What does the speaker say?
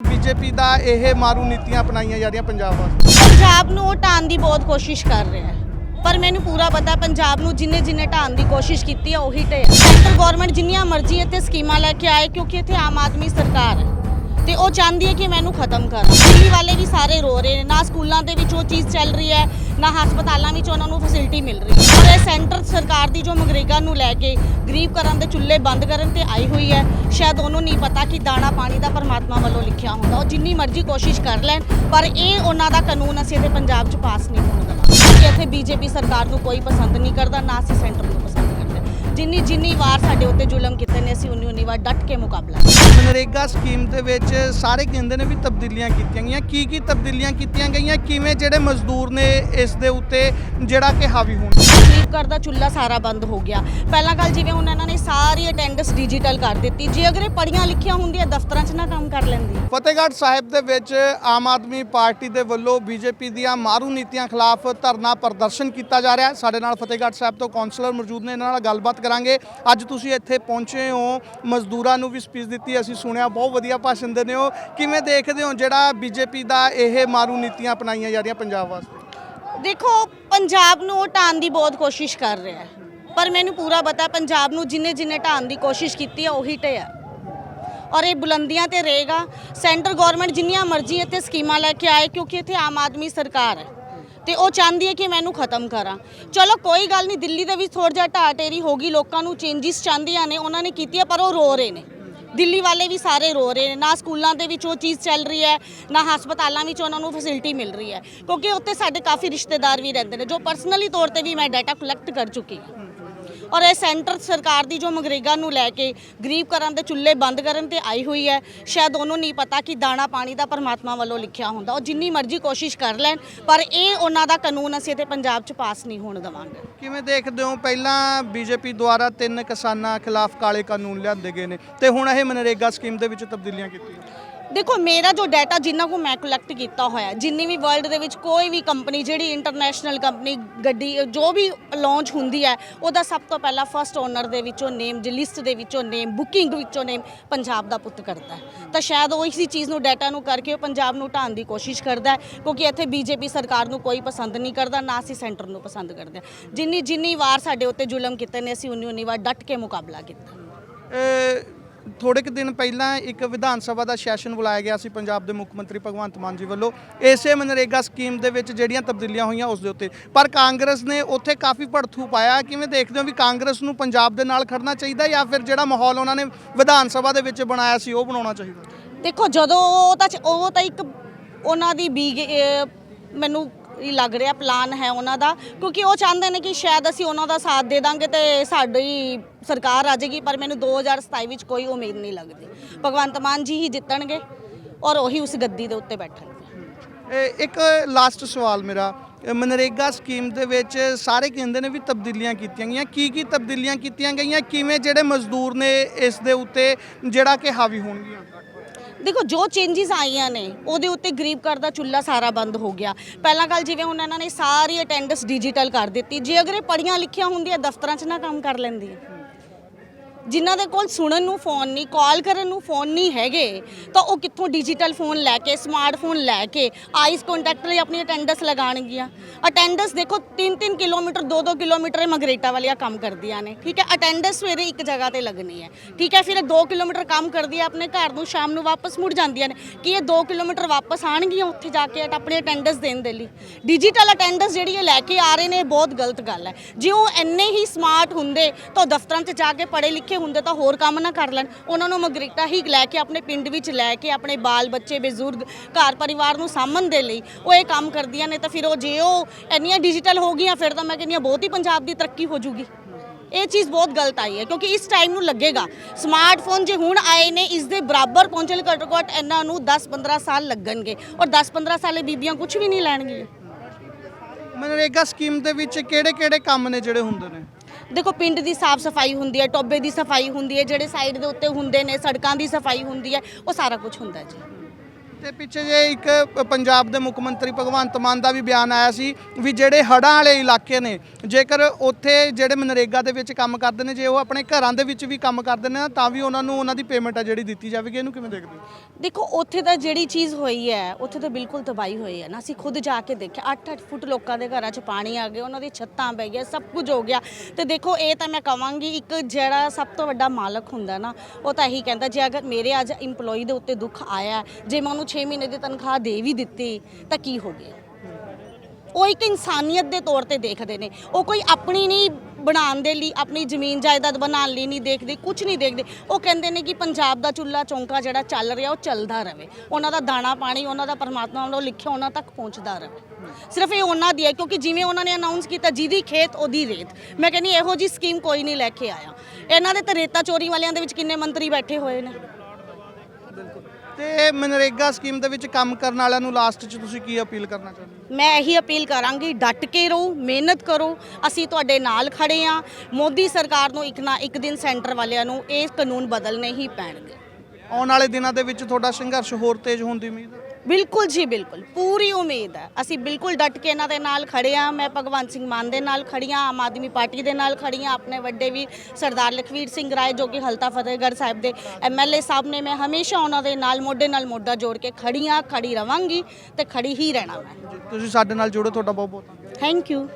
BJP ਦਾ ਇਹ ਮਾਰੂ ਨੀਤੀਆਂ ਅਪਣਾਈਆਂ ਜਾ ਰਹੀਆਂ ਪੰਜਾਬ ਵਾਸਤੇ। ਪੰਜਾਬ ਨੂੰ ਉਹ ਢਾਣ ਦੀ ਬਹੁਤ ਕੋਸ਼ਿਸ਼ ਕਰ ਰਿਹਾ ਹੈ। ਪਰ ਮੈਨੂੰ ਪੂਰਾ ਪਤਾ ਪੰਜਾਬ ਨੂੰ ਜਿੰਨੇ ਜਿੰਨੇ ਢਾਣ ਦੀ ਕੋਸ਼ਿਸ਼ ਕੀਤੀ ਹੈ ਉਹੀ ਢੇ ਸੈਂਟਰ ਗਵਰਨਮੈਂਟ ਜਿੰਨੀਆਂ ਮਰਜ਼ੀ ਇੱਥੇ ਸਕੀਮਾਂ ਲੈ ਕੇ ਆਏ, ਕਿਉਂਕਿ ਇੱਥੇ ਆਮ ਆਦਮੀ ਸਰਕਾਰ ਹੈ। ਤੇ ਉਹ ਚਾਹੁੰਦੀ ਹੈ ਕਿ ਮੈਨੂੰ ਖਤਮ ਕਰਾਂ। ਦਿੱਲੀ ਵਾਲੇ ਵੀ ਸਾਰੇ ਰੋ ਰਹੇ ਨੇ, ਨਾ ਸਕੂਲਾਂ ਦੇ ਵਿੱਚ ਉਹ ਚੀਜ਼ ਚੱਲ ਰਹੀ ਹੈ ਨਾ ਹਸਪਤਾਲਾਂ ਵਿੱਚ ਉਹਨਾਂ ਨੂੰ ਫੈਸਿਲਿਟੀ ਮਿਲ ਰਹੀ ਹੈ। ਔਰ ਇਹ ਸੈਂਟਰ ਸਰਕਾਰ ਦੀ ਜੋ ਮਗਰੇਗਾ ਨੂੰ ਲੈ ਕੇ ਗਰੀਬ ਕਰਨ ਦੇ ਚੁੱਲ੍ਹੇ ਬੰਦ ਕਰਨ ਤੇ ਆਈ ਹੋਈ ਹੈ, ਸ਼ਾਇਦ ਉਹਨੂੰ ਨਹੀਂ ਪਤਾ ਕਿ ਦਾਣਾ ਪਾਣੀ ਦਾ ਪਰਮਾਤਮਾ ਵੱਲੋਂ ਲਿਖਿਆ ਹੁੰਦਾ। ਉਹ ਜਿੰਨੀ ਮਰਜ਼ੀ ਕੋਸ਼ਿਸ਼ ਕਰ ਲੈਣ, ਪਰ ਇਹ ਉਹਨਾਂ ਦਾ ਕਾਨੂੰਨ ਅਸੀਂ ਇੱਥੇ ਪੰਜਾਬ 'ਚ ਪਾਸ ਨਹੀਂ ਹੋਣ ਦੇਵਾਂਗੇ। ਕਿਉਂਕਿ ਇੱਥੇ ਬੀਜੇਪੀ ਸਰਕਾਰ ਨੂੰ ਕੋਈ ਪਸੰਦ ਨਹੀਂ ਕਰਦਾ, ਨਾ ਅਸੀਂ ਸੈਂਟਰ ਨੂੰ ਪਸੰਦ ਜਿੰਨੀ ਜਿੰਨੀ ਵਾਰ ਸਾਡੇ ਉੱਤੇ ਜ਼ੁਲਮ ਕੀਤੇ ਨੇ ਅਸੀਂ ਉਨੀ ਉਨੀ ਵਾਰ ਡਟ ਕੇ ਮੁਕਾਬਲਾ। ਮਨਰੇਗਾ ਸਕੀਮ ਦੇ ਵਿੱਚ ਸਾਰੇ ਕਹਿੰਦੇ ਨੇ ਵੀ ਤਬਦੀਲੀਆਂ ਕੀਤੀਆਂ ਗਈਆਂ। ਕੀ ਕੀ ਤਬਦੀਲੀਆਂ ਕੀਤੀਆਂ ਗਈਆਂ? ਕਿਵੇਂ ਜਿਹੜੇ ਮਜ਼ਦੂਰ ਨੇ ਇਸ ਦੇ ਉੱਤੇ ਜਿਹੜਾ ਕਿ ਹਾਵੀ ਹੋਣ? ਗਰੀਬ ਘਰ ਦਾ ਚੁੱਲ੍ਹਾ ਸਾਰਾ ਬੰਦ ਹੋ ਗਿਆ। ਪਹਿਲਾਂ ਗੱਲ ਜਿਵੇਂ ਹੁਣ ਇਹਨਾਂ ਨੇ ਸਾਰੀ ਅਟੈਂਡੈਂਸ ਡਿਜੀਟਲ ਕਰ ਦਿੱਤੀ। ਜੇ ਅਗਰ ਇਹ ਪੜੀਆਂ ਲਿਖੀਆਂ ਹੁੰਦੀਆਂ ਦਫ਼ਤਰਾਂ 'ਚ ਨਾ ਕੰਮ ਕਰ ਲੈਂਦੀ। ਫਤਿਹਗੜ੍ਹ ਸਾਹਿਬ ਦੇ ਵਿੱਚ ਆਮ ਆਦਮੀ ਪਾਰਟੀ ਦੇ ਵੱਲੋਂ ਬੀਜੇਪੀ ਦੀਆਂ ਮਾਰੂ ਨੀਤੀਆਂ ਖਿਲਾਫ ਧਰਨਾ ਪ੍ਰਦਰਸ਼ਨ ਕੀਤਾ ਜਾ ਰਿਹਾ ਹੈ। ਸਾਡੇ ਨਾਲ ਫਤਿਹਗੜ੍ਹ ਸਾਹਿਬ ਤੋਂ ਕਾਉਂਸਲਰ ਮੌਜੂਦ ਨੇ। ਇਹਨਾਂ ਨਾਲ ਗੱਲਬਾਤ ਕਰਾਂਗੇ। ਅੱਜ ਤੁਸੀਂ ਇੱਥੇ ਪਹੁੰਚੇ ਹੋ। ਮਜ਼ਦੂਰਾਂ ਨੂੰ ਵੀ ਸਪੀਚ ਦਿੱਤੀ, ਅਸੀਂ ਸੁਣਿਆ, ਬਹੁਤ ਵਧੀਆ ਭਾਸ਼ਣ ਦਿੰਦੇ ਹੋ। ਕਿਵੇਂ ਦੇਖਦੇ ਹੋ ਜਿਹੜਾ ਬੀਜੇਪੀ ਦਾ ਇਹ ਮਾਰੂ ਨੀਤੀਆਂ ਅਪਣਾਈਆਂ ਜਾ ਰਹੀਆਂ ਪੰਜਾਬ ਵਾਸਤੇ? ਦੇਖੋ, ਪੰਜਾਬ ਨੂੰ ਉਹ ਢਾਣ ਦੀ ਬਹੁਤ ਕੋਸ਼ਿਸ਼ ਕਰ ਰਿਹਾ ਹੈ। ਪਰ ਮੈਨੂੰ ਪੂਰਾ ਪਤਾ, ਪੰਜਾਬ ਨੂੰ ਜਿੰਨੇ ਜਿੰਨੇ ਢਾਣ ਦੀ ਕੋਸ਼ਿਸ਼ ਕੀਤੀ ਹੈ ਉਹੀ ਢਿਆ ਔਰ ਇਹ ਬੁਲੰਦੀਆਂ ਤੇ ਰਹੇਗਾ ਸੈਂਟਰ ਗਵਰਨਮੈਂਟ ਜਿੰਨੀਆਂ ਮਰਜ਼ੀ ਇੱਥੇ ਸਕੀਮਾਂ ਲੈ ਕੇ ਆਏ, ਕਿਉਂਕਿ ਇੱਥੇ ਆਮ ਆਦਮੀ ਸਰਕਾਰ ਹੈ। ਤੇ ਉਹ ਚਾਹੁੰਦੀ ਹੈ ਕਿ ਮੈਂ ਇਹਨੂੰ ਖਤਮ ਕਰਾਂ। ਚਲੋ, ਕੋਈ ਗੱਲ ਨਹੀਂ, ਦਿੱਲੀ ਦੇ ਵਿੱਚ ਥੋੜਾ ਜਿਹਾ ਢਾਹ ਢੇਰੀ ਹੋ ਗਈ, ਲੋਕਾਂ ਨੂੰ ਚੇਂਜਸ ਚਾਹੁੰਦੀਆਂ ਨੇ, ਉਹਨਾਂ ਨੇ ਕੀਤੀ ਹੈ ਪਰ ਉਹ ਰੋ ਰਹੇ ਨੇ। ਦਿੱਲੀ ਵਾਲੇ ਵੀ ਸਾਰੇ ਰੋ ਰਹੇ ਨੇ, ਨਾ ਸਕੂਲਾਂ ਦੇ ਵਿੱਚ ਉਹ ਚੀਜ਼ ਚੱਲ ਰਹੀ ਹੈ, ਨਾ ਹਸਪਤਾਲਾਂ ਵਿੱਚ ਉਹਨਾਂ ਨੂੰ ਫੈਸਿਲਿਟੀ ਮਿਲ ਰਹੀ ਹੈ। ਕਿਉਂਕਿ ਉੱਥੇ ਸਾਡੇ ਕਾਫੀ ਰਿਸ਼ਤੇਦਾਰ ਵੀ ਰਹਿੰਦੇ ਨੇ, ਜੋ ਪਰਸਨਲੀ ਤੌਰ ਤੇ ਵੀ ਮੈਂ ਡਾਟਾ ਕਲੈਕਟ ਕਰ ਚੁੱਕੀ ਹਾਂ। ਔਰ ਇਹ ਸੈਂਟਰ ਸਰਕਾਰ ਦੀ ਜੋ ਮਗਰੇਗਾ ਨੂੰ ਲੈ ਕੇ ਗਰੀਬ ਘਰਾਂ ਦੇ ਚੁੱਲ੍ਹੇ ਬੰਦ ਕਰਨ ਤੇ ਆਈ ਹੋਈ ਹੈ, ਸ਼ਾਇਦ ਉਹਨੂੰ ਨਹੀਂ ਪਤਾ ਕਿ ਦਾਣਾ ਪਾਣੀ ਦਾ ਪਰਮਾਤਮਾ ਵੱਲੋਂ ਲਿਖਿਆ ਹੁੰਦਾ। ਉਹ ਜਿੰਨੀ ਮਰਜ਼ੀ ਕੋਸ਼ਿਸ਼ ਕਰ ਲੈਣ, ਪਰ ਇਹ ਉਹਨਾਂ ਦਾ ਕਾਨੂੰਨ ਅਸੀਂ ਇੱਥੇ ਪੰਜਾਬ 'ਚ ਪਾਸ ਨਹੀਂ ਹੋਣ ਦੇਵਾਂਗੇ। ਕਿਵੇਂ ਦੇਖਦੇ ਹੋ? ਪਹਿਲਾਂ ਬੀਜੇਪੀ ਦੁਆਰਾ ਤਿੰਨ ਕਿਸਾਨਾਂ ਖਿਲਾਫ ਕਾਲੇ ਕਾਨੂੰਨ ਲਿਆਂਦੇ ਗਏ ਨੇ ਤੇ ਹੁਣ ਇਹ ਮਨਰੇਗਾ ਸਕੀਮ ਦੇ ਵਿੱਚ ਤਬਦੀਲੀਆਂ ਕੀਤੀਆਂ। ਦੇਖੋ, ਮੇਰਾ ਜੋ ਡਾਟਾ ਜਿੰਨਾ ਕੋ ਮੈਂ ਕਲੈਕਟ ਕੀਤਾ ਹੋਇਆ, ਜਿੰਨੀ ਵੀ ਵਰਲਡ ਦੇ ਵਿੱਚ ਕੋਈ ਵੀ ਕੰਪਨੀ ਜਿਹੜੀ ਇੰਟਰਨੈਸ਼ਨਲ ਕੰਪਨੀ ਗੱਡੀ, ਜੋ ਵੀ ਲਾਂਚ ਹੁੰਦੀ ਹੈ, ਉਹਦਾ ਸਭ ਤੋਂ ਪਹਿਲਾਂ ਫਰਸਟ ਓਨਰ ਦੇ ਵਿੱਚੋਂ ਨੇਮ ਜੀ ਲਿਸਟ ਦੇ ਵਿੱਚੋਂ ਨੇਮ ਬੁਕਿੰਗ ਵਿੱਚੋਂ ਨੇਮ ਪੰਜਾਬ ਦਾ ਪੁੱਤ ਕਰਦਾ ਤਾਂ ਸ਼ਾਇਦ ਉਹ ਇਸੀ ਚੀਜ਼ ਨੂੰ ਡਾਟਾ ਨੂੰ ਕਰਕੇ ਉਹ ਪੰਜਾਬ ਨੂੰ ਢਾਣ ਦੀ ਕੋਸ਼ਿਸ਼ ਕਰਦਾ ਕਿਉਂਕਿ ਇੱਥੇ ਬੀਜੇਪੀ ਸਰਕਾਰ ਨੂੰ ਕੋਈ ਪਸੰਦ ਨਹੀਂ ਕਰਦਾ, ਨਾ ਅਸੀਂ ਸੈਂਟਰ ਨੂੰ ਪਸੰਦ ਕਰਦੇ ਹਾਂ। ਜਿੰਨੀ ਜਿੰਨੀ ਵਾਰ ਸਾਡੇ ਉੱਤੇ ਜ਼ੁਲਮ ਕੀਤੇ ਨੇ, ਅਸੀਂ ਉਨੀ ਉਨੀ ਵਾਰ ਡਟ ਕੇ ਮੁਕਾਬਲਾ ਕੀਤਾ ਥੋੜੇ ਕੁ ਦਿਨ ਪਹਿਲਾਂ ਇੱਕ ਵਿਧਾਨ ਸਭਾ ਦਾ ਸੈਸ਼ਨ ਬੁਲਾਇਆ ਗਿਆ ਸੀ ਪੰਜਾਬ ਦੇ ਮੁੱਖ ਮੰਤਰੀ ਭਗਵੰਤ ਮਾਨ ਜੀ ਵੱਲੋਂ। ਇਸੇ ਮਨਰੇਗਾ ਸਕੀਮ ਦੇ ਵਿੱਚ ਜਿਹੜੀਆਂ ਤਬਦੀਲੀਆਂ ਹੋਈਆਂ ਉਸ ਦੇ ਉੱਤੇ। ਪਰ ਕਾਂਗਰਸ ਨੇ ਉੱਥੇ ਕਾਫੀ ਭੜਥੂ ਪਾਇਆ। ਕਿਵੇਂ ਦੇਖਦੇ ਹੋ ਵੀ ਕਾਂਗਰਸ ਨੂੰ ਪੰਜਾਬ ਦੇ ਨਾਲ ਖੜਨਾ ਚਾਹੀਦਾ ਜਾਂ ਫਿਰ ਜਿਹੜਾ ਮਾਹੌਲ ਉਹਨਾਂ ਨੇ ਵਿਧਾਨ ਸਭਾ ਦੇ ਵਿੱਚ ਬਣਾਇਆ ਸੀ ਉਹ ਬਣਾਉਣਾ ਚਾਹੀਦਾ? ਦੇਖੋ ਜਦੋਂ ਉਹ ਤਾਂ ਉਹ ਤਾਂ ਇੱਕ ਉਹਨਾਂ ਦੀ ਬੀ ਅਹ, ਮੈਨੂੰ ਇਹ ਲੱਗ ਰਿਹਾ ਪਲਾਨ ਹੈ ਉਹਨਾਂ ਦਾ, ਕਿਉਂਕਿ ਉਹ ਚਾਹੁੰਦੇ ਨੇ ਕਿ ਸ਼ਾਇਦ ਅਸੀਂ ਉਹਨਾਂ ਦਾ ਸਾਥ ਦੇ ਦਾਂਗੇ ਤੇ ਸਾਡੀ ਸਰਕਾਰ ਆ ਜਾਏਗੀ ਪਰ ਮੈਨੂੰ 2027 ਵਿੱਚ ਕੋਈ ਉਮੀਦ ਨਹੀਂ ਲੱਗਦੀ। ਭਗਵੰਤ ਮਾਨ ਜੀ ਹੀ ਜਿੱਤਣਗੇ ਔਰ ਉਹੀ ਉਸ ਗੱਦੀ ਦੇ ਉੱਤੇ ਬੈਠਣਗੇ। ਇੱਕ ਲਾਸਟ ਸਵਾਲ ਮੇਰਾ ਮਨਰੇਗਾ ਸਕੀਮ ਦੇ ਵਿੱਚ ਸਾਰੇ ਕਹਿੰਦੇ ਨੇ ਵੀ ਤਬਦੀਲੀਆਂ ਕੀਤੀਆਂ ਗਈਆਂ। ਕੀ ਕੀ ਤਬਦੀਲੀਆਂ ਕੀਤੀਆਂ ਗਈਆਂ? ਕਿਵੇਂ ਜਿਹੜੇ ਮਜ਼ਦੂਰ ਨੇ ਇਸ ਦੇ ਉੱਤੇ ਜਿਹੜਾ ਕਿ ਹਾਵੀ ਹੋਣਗੀਆਂ? ਦੇਖੋ, ਜੋ ਚੇਂਜਸ ਆਈਆਂ ਨੇ, ਉਹਦੇ ਉੱਤੇ ਗਰੀਬ ਘਰ ਦਾ ਚੁੱਲ੍ਹਾ ਸਾਰਾ ਬੰਦ ਹੋ ਗਿਆ। ਪਹਿਲਾਂ ਗੱਲ ਜਿਵੇਂ ਹੁਣ ਇਹਨਾਂ ਨੇ ਸਾਰੀ ਅਟੈਂਡੈਂਸ ਡਿਜੀਟਲ ਕਰ ਦਿੱਤੀ। ਜੇ ਅਗਰ ਇਹ ਪੜੀਆਂ ਲਿਖੀਆਂ ਹੁੰਦੀਆਂ, ਦਫ਼ਤਰਾਂ 'ਚ ਨਾ ਕੰਮ ਕਰ ਲੈਂਦੀ ਜਿਨ੍ਹਾਂ ਦੇ ਕੋਲ ਸੁਣਨ ਨੂੰ ਫੋਨ ਨਹੀਂ ਕਾਲ ਕਰਨ ਨੂੰ ਫੋਨ ਨਹੀਂ ਹੈਗੇ, ਤਾਂ ਉਹ ਕਿੱਥੋਂ ਡਿਜੀਟਲ ਫੋਨ ਲੈ ਕੇ ਸਮਾਰਟਫੋਨ ਲੈ ਕੇ ਆਈਸ ਕੰਟੈਕਟ ਲਈ ਆਪਣੀ ਅਟੈਂਡੈਂਸ ਲਗਾਉਣਗੀਆਂ? ਅਟੈਂਡੈਂਸ ਦੇਖੋ 3-3 ਕਿਲੋਮੀਟਰ 2-2 ਕਿਲੋਮੀਟਰ ਮਗਰੇਟਾ ਵਾਲੀਆਂ ਕੰਮ ਕਰਦੀਆਂ ਨੇ, ਠੀਕ ਹੈ? ਅਟੈਂਡੈਂਸ ਸਵੇਰੇ ਇੱਕ ਜਗ੍ਹਾ ਤੇ ਲੱਗਣੀ ਹੈ, ਠੀਕ ਹੈ? ਫਿਰ ਇਹ 2 ਕਿਲੋਮੀਟਰ ਕੰਮ ਕਰਦੀ ਹੈ, ਆਪਣੇ ਘਰ ਨੂੰ ਸ਼ਾਮ ਨੂੰ ਵਾਪਸ ਮੁੜ ਜਾਂਦੀਆਂ ਨੇ, ਕਿ ਇਹ 2 ਕਿਲੋਮੀਟਰ ਵਾਪਸ ਆਣਗੀਆਂ ਉੱਥੇ ਜਾ ਕੇ ਆਪਣੇ ਅਟੈਂਡੈਂਸ ਦੇਣ ਦੇ ਲਈ? ਡਿਜੀਟਲ ਅਟੈਂਡੈਂਸ ਜਿਹੜੀ ਇਹ ਲੈ ਕੇ ਆ ਰਹੇ ਨੇ, ਇਹ ਬਹੁਤ ਗਲਤ ਗੱਲ ਹੈ। ਜੇ ਉਹ ਇੰਨੇ ਹੀ ਸਮਾਰਟ ਹੁੰਦੇ, ਤਾਂ ਉਹ ਦਫ਼ਤਰਾਂ 'ਚ ਜਾ ਕੇ ਪੜ੍ਹੇ ਲਿਖੇ ਹੁੰਦੇ ਤਾਂ ਹੋਰ ਕੰਮ ਨਾ ਕਰ ਲੈਣ। ਉਹਨਾਂ ਨੂੰ ਮਗਰੇਟਾ ਹੀ ਲੈ ਕੇ ਆਪਣੇ ਪਿੰਡ ਵਿੱਚ ਲੈ ਕੇ ਆਪਣੇ ਬਾਲ ਬੱਚੇ, ਬਜ਼ੁਰਗ, ਘਰ ਪਰਿਵਾਰ ਨੂੰ ਸਾਂਭਣ ਦੇ ਲਈ ਉਹ ਇਹ ਕੰਮ ਕਰਦੀਆਂ ਨੇ। ਤਾਂ ਫਿਰ ਉਹ ਜੇ ਉਹ ਇੰਨੀਆਂ ਡਿਜੀਟਲ ਹੋ ਗਈਆਂ, ਫਿਰ ਤਾਂ ਮੈਂ ਕਹਿੰਦੀ ਹਾਂ ਬਹੁਤ ਹੀ ਪੰਜਾਬ ਦੀ ਤਰੱਕੀ ਹੋ ਜੂਗੀ। ਇਹ ਚੀਜ਼ ਬਹੁਤ ਗਲਤ ਆਈ ਹੈ, ਕਿਉਂਕਿ ਇਸ ਟਾਈਮ ਨੂੰ ਲੱਗੇਗਾ। ਸਮਾਰਟਫੋਨ ਜੇ ਹੁਣ ਆਏ ਨੇ, ਇਸ ਦੇ ਬਰਾਬਰ ਪਹੁੰਚਣ ਲਈ ਘੱਟੋ ਘੱਟ ਇਹਨਾਂ ਨੂੰ 10-15 ਸਾਲ ਲੱਗਣਗੇ ਔਰ 10-15 ਸਾਲੇ ਬੀਬੀਆਂ ਕੁਝ ਵੀ ਨਹੀਂ ਲੈਣਗੀਆਂ। ਮਨਰੇਗਾ ਸਕੀਮ ਦੇ ਵਿੱਚ ਕਿਹੜੇ ਕਿਹੜੇ ਕੰਮ ਨੇ ਜਿਹੜੇ ਹੁੰਦੇ ਨੇ? ਦੇਖੋ, ਪਿੰਡ ਦੀ ਸਾਫ਼ ਸਫ਼ਾਈ ਹੁੰਦੀ ਹੈ ਟੋਬੇ ਦੀ ਸਫ਼ਾਈ ਹੁੰਦੀ ਹੈ, ਜਿਹੜੇ ਸਾਈਡ ਦੇ ਉੱਤੇ ਹੁੰਦੇ ਨੇ, ਸੜਕਾਂ ਦੀ ਸਫ਼ਾਈ ਹੁੰਦੀ ਹੈ, ਉਹ ਸਾਰਾ ਕੁਝ ਹੁੰਦਾ ਜੀ। ਤੇ ਪਿੱਛੇ ਜੇ ਇੱਕ ਪੰਜਾਬ ਦੇ ਮੁੱਖ ਮੰਤਰੀ ਭਗਵੰਤ ਮਾਨ ਦਾ ਵੀ ਬਿਆਨ ਆਇਆ ਸੀ ਵੀ ਜਿਹੜੇ ਹੜ੍ਹਾਂ ਵਾਲੇ ਇਲਾਕੇ ਨੇ, ਜੇਕਰ ਉੱਥੇ ਜਿਹੜੇ ਮਨਰੇਗਾ ਦੇ ਵਿੱਚ ਕੰਮ ਕਰਦੇ ਨੇ, ਜੇ ਉਹ ਆਪਣੇ ਘਰਾਂ ਦੇ ਵਿੱਚ ਵੀ ਕੰਮ ਕਰਦੇ ਨੇ, ਤਾਂ ਵੀ ਉਹਨਾਂ ਨੂੰ ਉਹਨਾਂ ਦੀ ਪੇਮੈਂਟ ਆ ਜਿਹੜੀ ਦਿੱਤੀ ਜਾਵੇਗੀ। ਇਹਨੂੰ ਕਿਵੇਂ ਦੇਖਦੇ ਹੋ? ਦੇਖੋ, ਉੱਥੇ ਤਾਂ ਜਿਹੜੀ ਚੀਜ਼ ਹੋਈ ਹੈ, ਉੱਥੇ ਤਾਂ ਬਿਲਕੁਲ ਤਬਾਹੀ ਹੋਈ ਹੈ ਨਾ। ਅਸੀਂ ਖੁਦ ਜਾ ਕੇ ਦੇਖਿਆ 8-8 ਫੁੱਟ ਲੋਕਾਂ ਦੇ ਘਰਾਂ 'ਚ ਪਾਣੀ ਆ ਗਿਆ, ਉਹਨਾਂ ਦੀ ਛੱਤਾਂ ਬਹਿ ਗਈਆਂ, ਸਭ ਕੁਝ ਹੋ ਗਿਆ। ਤੇ ਦੇਖੋ, ਇਹ ਤਾਂ ਮੈਂ ਕਹਾਂਗੀ ਇੱਕ ਜਿਹੜਾ ਸਭ ਤੋਂ ਵੱਡਾ ਮਾਲਕ ਹੁੰਦਾ ਨਾ, ਉਹ ਤਾਂ ਇਹੀ ਕਹਿੰਦਾ, ਜੇ ਅਗਰ ਮੇਰੇ ਅੱਜ EMPLOYE ਦੇ ਉੱਤੇ ਦੁੱਖ ਆਇਆ, ਜੇ ਮੈਂ ਉਹਨੂੰ 6 ਮਹੀਨੇ ਦੀ ਤਨਖਾਹ ਦੇ ਵੀ ਦਿੱਤੀ, ਤਾਂ ਕੀ ਹੋ ਗਿਆ? ਉਹ ਇੱਕ ਇਨਸਾਨੀਅਤ ਦੇ ਤੌਰ ਤੇ ਦੇਖਦੇ ਨੇ। ਉਹ ਕੋਈ ਆਪਣੀ ਨਹੀਂ ਬਣਾਉਣ ਦੇ ਲਈ, ਆਪਣੀ ਜ਼ਮੀਨ ਜਾਇਦਾਦ ਬਣਾਉਣ ਲਈ ਨਹੀਂ ਦੇਖਦੇ ਕੁਝ ਨਹੀਂ ਦੇਖਦੇ। ਉਹ ਕਹਿੰਦੇ ਨੇ ਕਿ ਪੰਜਾਬ ਦਾ ਚੁੱਲਾ ਚੌਂਕਾ ਜਿਹੜਾ ਚੱਲ ਰਿਹਾ, ਉਹ ਚੱਲਦਾ ਰਹੇ ਉਹਨਾਂ ਦਾ ਦਾਣਾ ਪਾਣੀ, ਉਹਨਾਂ ਦਾ ਪਰਮਾਤਮਾ ਵੱਲੋਂ ਲਿਖਿਆ ਉਹਨਾਂ ਤੱਕ ਪਹੁੰਚਦਾ ਰਹੇ ਸਿਰਫ ਇਹ ਉਹਨਾਂ ਦੀ ਹੈ, ਕਿਉਂਕਿ ਜਿਵੇਂ ਉਹਨਾਂ ਨੇ ਅਨਾਉਂਸ ਕੀਤਾ, ਜਿਹਦੀ ਖੇਤ, ਉਹਦੀ ਰੇਤ। ਮੈਂ ਕਹਿੰਦੀ, ਇਹੋ ਜੀ ਸਕੀਮ ਕੋਈ ਨਹੀਂ ਲੈ ਕੇ ਆਇਆ। ਇਹਨਾਂ ਦੇ ਤਾਂ ਰੇਤਾ ਚੋਰੀ ਵਾਲਿਆਂ ਦੇ ਵਿੱਚ ਕਿੰਨੇ ਮੰਤਰੀ ਬੈਠੇ ਹੋਏ ਨੇ? ਤੇ ਮਨਰੇਗਾ ਸਕੀਮ ਦੇ ਵਿੱਚ ਕੰਮ ਕਰਨ ਵਾਲਿਆਂ ਨੂੰ ਲਾਸਟ 'ਚ ਤੁਸੀਂ ਕੀ ਅਪੀਲ ਕਰਨਾ ਚਾਹੁੰਦੇ ਹੋ? ਮੈਂ ਇਹੀ ਅਪੀਲ ਕਰਾਂਗੀ ਡਟ ਕੇ ਰਹੋ ਮਿਹਨਤ ਕਰੋ ਅਸੀਂ ਤੁਹਾਡੇ ਨਾਲ ਖੜੇ ਆ ਮੋਦੀ ਸਰਕਾਰ ਨੂੰ ਇੱਕ ਨਾ ਇੱਕ ਦਿਨ ਸੈਂਟਰ ਵਾਲਿਆਂ ਨੂੰ ਇਹ ਕਾਨੂੰਨ ਬਦਲਨੇ ਹੀ ਪੈਣਗੇ। ਆਉਣ ਵਾਲੇ ਦਿਨਾਂ ਦੇ ਵਿੱਚ ਤੁਹਾਡਾ ਸੰਘਰਸ਼ ਹੋਰ ਤੇਜ਼ ਹੋਣ ਦੀ ਉਮੀਦ ਹੈ? ਬਿਲਕੁਲ ਜੀ ਬਿਲਕੁਲ। ਪੂਰੀ ਉਮੀਦ ਹੈ। ਅਸੀਂ ਬਿਲਕੁਲ ਡਟ ਕੇ ਇਹਨਾਂ ਦੇ ਨਾਲ ਖੜੇ ਆ ਮੈਂ ਭਗਵੰਤ ਸਿੰਘ ਮਾਨ ਦੇ ਨਾਲ ਖੜੀ ਹਾਂ ਆਮ ਆਦਮੀ ਪਾਰਟੀ ਦੇ ਨਾਲ ਖੜੀ ਹਾਂ। ਆਪਣੇ ਵੱਡੇ ਵੀਰ ਸਰਦਾਰ ਲਖਵੀਰ ਸਿੰਘ ਰਾਏ ਜੋ ਕਿ ਹਲਤਾ ਫਤਿਹਗੜ੍ਹ ਸਾਹਿਬ ਦੇ ਐਮਐਲਏ ਸਾਹਿਬ ਨੇ ਮੈਂ ਹਮੇਸ਼ਾ ਉਹਨਾਂ ਦੇ ਨਾਲ ਮੋਢੇ ਨਾਲ ਮੋਢਾ ਜੋੜ ਕੇ ਖੜੀ ਹਾਂ ਖੜੀ ਰਵਾਂਗੀ ਤੇ ਖੜੀ ਹੀ ਰਹਿਣਾ ਮੈਂ। ਤੁਸੀਂ ਸਾਡੇ ਨਾਲ ਜੁੜੋ ਤੁਹਾਡਾ ਬਹੁਤ ਬਹੁਤ ਥੈਂਕ ਯੂ